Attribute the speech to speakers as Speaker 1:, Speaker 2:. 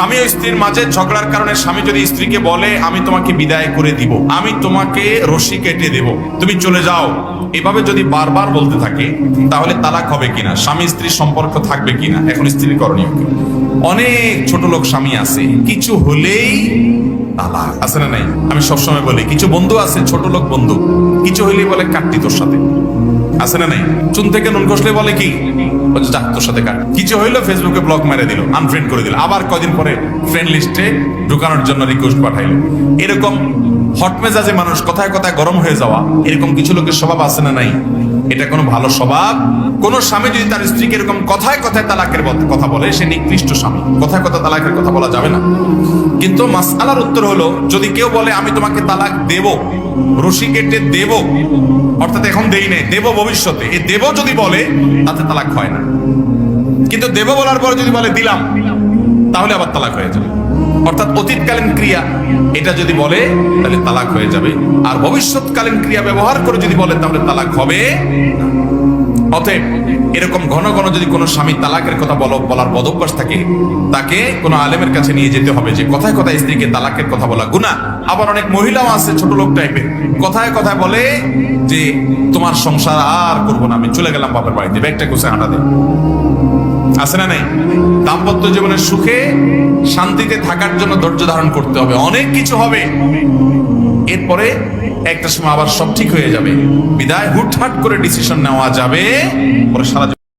Speaker 1: স্বামী ও স্ত্রীর মাঝে ঝগড়ার কারণে স্বামী যদি স্ত্রীকে বলে, আমি তোমাকে বিদায় করে দিব, আমি তোমাকে রশি কেটে দেব, তুমি চলে যাও। এভাবে যদি বারবার বলতে থাকে, তাহলে তালাক হবে কিনা? স্বামী স্ত্রীর সম্পর্ক থাকবে কিনা? এখন স্ত্রীর করণীয় কি? অনেক ছোট লোক স্বামী আছে, কিছু হলেই তালাক। আছে না নাই? আমি সবসময় বলি, কিছু বন্ধু আছে, ছোট লোক বন্ধু, কিছু হইলেই বলে, কাটতি তোর সাথে। আছে না নাই? চুন থেকে নুন কষলে বলে কি? যা, তোর সাথে কাট। কিছু হইল, ফেসবুকে ব্লক মেরে দিল আনফ্রেন্ড করে দিল। আবার কদিন পরে ফ্রেন্ড লিস্টে ঢুকানোর জন্য রিকোয়েস্ট পাঠাইলো। এরকম হট মেজাজে মানুষ কথায় কথায় গরম হয়ে যাওয়া, এরকম কিছু লোকের স্বভাব আছে না নাই? এটা কোনো ভালো স্বভাব? কোন স্বামী যদি তার স্ত্রীকে এরকম কথায় কথায় তালাকের কথা বলে, সে নিকৃষ্ট স্বামী। কথায় কথা তালাকের কথা বলা যাবে না। কিন্তু মাসআলার উত্তর হলো, যদি কেউ বলে, আমি তোমাকে তালাক দেব রশি কেটে দেব, অর্থাৎ এখন দেই নেই, দেব ভবিষ্যতে। এই দেব যদি বলে, তাতে তালাক হয় না। কিন্তু দেব বলার পর যদি বলে, দিলাম। তাহলে আবার তালাক হয়ে যাবে। অর্থাৎ অতীতকালীন ক্রিয়া, এটা যদি বলে, তাহলে তালাক হয়ে যাবে। আর ভবিষ্যৎকালীন ক্রিয়া ব্যবহার করে যদি বলে, তাহলে তালাক হবে অতএব, এরকম ঘন ঘন যদি কোনো স্বামী তালাকের কথা বল, বলার বদভ্যাস থাকে, তাকে কোনো আলেমের কাছে নিয়ে যেতে হবে যে কথায় কথায় স্ত্রীকে তালাকের কথা বলা। গুণা আবার অনেক মহিলাও আছে ছোট লোক টাইপের। কথায় কথায় বলে যে, তোমার সংসার আর করব না, আমি চলে গেলাম বাপের বাড়িতে। ব্যাগটা কোসে হাঁটা দেয় আছে না নাই? দাম্পত্য জীবনে সুখে শান্তিতে থাকার জন্য ধৈর্য ধারণ করতে হবে। অনেক কিছু হবে। এরপরে একটা সময় আবার সব ঠিক হয়ে যাবে। বিদায়, হুটহাট করে ডিসিশন নেওয়া যাবে। পরে সারা